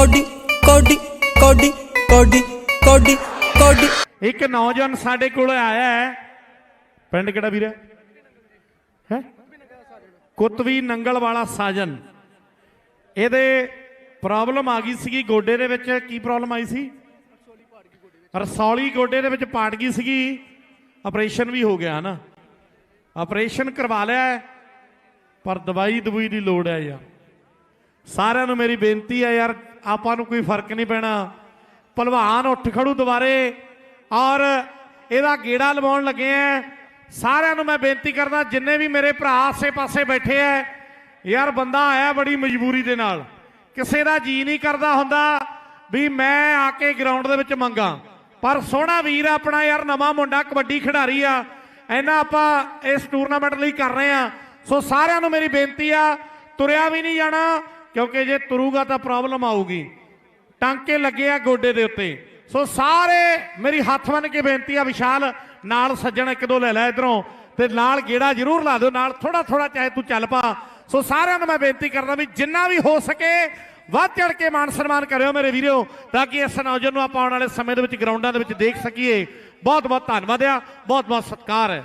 Cody ਕੋਡੀ ਕੋਡੀ ਕੋਡੀ ਕੋਡੀ ਕੋਡੀ। ਇੱਕ ਨੌਜਵਾਨ ਸਾਡੇ ਕੋਲ ਆਇਆ ਹੈ। ਪਿੰਡ ਕਿਹੜਾ ਵੀਰ ਹੈ? ਕੁਤਵੀ ਨੰਗਲ ਵਾਲਾ ਸਾਜਨ। ਇਹਦੇ ਪ੍ਰੋਬਲਮ ਆ ਗਈ ਸੀਗੀ ਗੋਡੇ ਦੇ ਵਿੱਚ। ਕੀ ਪ੍ਰੋਬਲਮ ਆਈ ਸੀ? ਰਸੌਲੀ ਗੋਡੇ ਦੇ ਵਿੱਚ ਪਾਟ ਗਈ ਸੀਗੀ। ਆਪਰੇਸ਼ਨ ਵੀ ਹੋ ਗਿਆ ਹਨਾ। ਆਪਰੇਸ਼ਨ ਕਰਵਾ ਲਿਆ ਪਰ ਦਵਾਈ ਦਵਾਈ ਦੀ ਲੋੜ ਹੈ ਯਾਰ। ਸਾਰਿਆਂ ਨੂੰ ਮੇਰੀ ਬੇਨਤੀ ਹੈ ਯਾਰ, ਆਪਾਂ ਨੂੰ ਕੋਈ ਫ਼ਰਕ ਨਹੀਂ ਪੈਣਾ। ਭਲਵਾਨ ਉੱਠ ਖੜੂ ਦੁਬਾਰੇ ਔਰ ਇਹਦਾ ਗੇੜਾ ਲਵਾਉਣ ਲੱਗੇ ਆ ਸਾਰਿਆਂ ਨੂੰ ਮੈਂ ਬੇਨਤੀ ਕਰਦਾ, ਜਿੰਨੇ ਵੀ ਮੇਰੇ ਭਰਾ ਆਸੇ-ਪਾਸੇ ਬੈਠੇ ਆ ਯਾਰ ਬੰਦਾ ਆਇਆ ਬੜੀ ਮਜਬੂਰੀ ਦੇ ਨਾਲ। ਕਿਸੇ ਦਾ ਜੀ ਨਹੀਂ ਕਰਦਾ ਹੁੰਦਾ ਵੀ ਮੈਂ ਆ ਕੇ ਗਰਾਊਂਡ ਦੇ ਵਿੱਚ ਮੰਗਾ। ਪਰ ਸੋਹਣਾ ਵੀਰ ਆਪਣਾ ਯਾਰ, ਨਵਾਂ ਮੁੰਡਾ, ਕਬੱਡੀ ਖਿਡਾਰੀ ਆ। ਇਹਨਾਂ ਆਪਾਂ ਇਸ ਟੂਰਨਾਮੈਂਟ ਲਈ ਕਰ ਰਹੇ ਆ। ਸੋ ਸਾਰਿਆਂ ਨੂੰ ਮੇਰੀ ਬੇਨਤੀ ਆ, ਤੁਰਿਆ ਵੀ ਨਹੀਂ ਜਾਣਾ ਕਿਉਂਕਿ ਜੇ ਤੁਰੂਗਾ ਤਾਂ ਪ੍ਰੋਬਲਮ ਆਊਗੀ। ਟਾਂਕੇ ਲੱਗੇ ਆ ਗੋਡੇ ਦੇ ਉੱਤੇ। ਸੋ ਸਾਰੇ ਮੇਰੀ ਹੱਥ ਬੰਨ ਕੇ ਬੇਨਤੀ ਆ ਵਿਸ਼ਾਲ, ਨਾਲ ਸੱਜਣ ਇੱਕ ਦੋ ਲੈ ਲੈ ਇਧਰੋਂ, ਤੇ ਨਾਲ ਗੇੜਾ ਜ਼ਰੂਰ ਲਾ ਦਿਓ, ਨਾਲ ਥੋੜਾ ਥੋੜਾ ਚਾਹੇ ਤੂੰ ਚੱਲ ਪਾ। ਸੋ ਸਾਰਿਆਂ ਨੂੰ ਮੈਂ ਬੇਨਤੀ ਕਰਦਾ ਵੀ ਜਿੰਨਾ ਵੀ ਹੋ ਸਕੇ, ਵੱਧ ਚੜ ਕੇ ਮਾਨ ਸਨਮਾਨ ਕਰਿਓ ਮੇਰੇ ਵੀਰੋ, ਤਾਂ ਕਿ ਇਸ ਨੌਜਵਾਨ ਨੂੰ ਆਪਾਂ ਆਉਣ ਵਾਲੇ ਸਮੇਂ ਦੇ ਵਿੱਚ, ਗਰਾਊਂਡਾਂ ਦੇ ਵਿੱਚ ਦੇਖ ਸਕੀਏ। ਬਹੁਤ ਬਹੁਤ ਧੰਨਵਾਦ ਆ ਬਹੁਤ ਬਹੁਤ ਸਤਿਕਾਰ ਹੈ।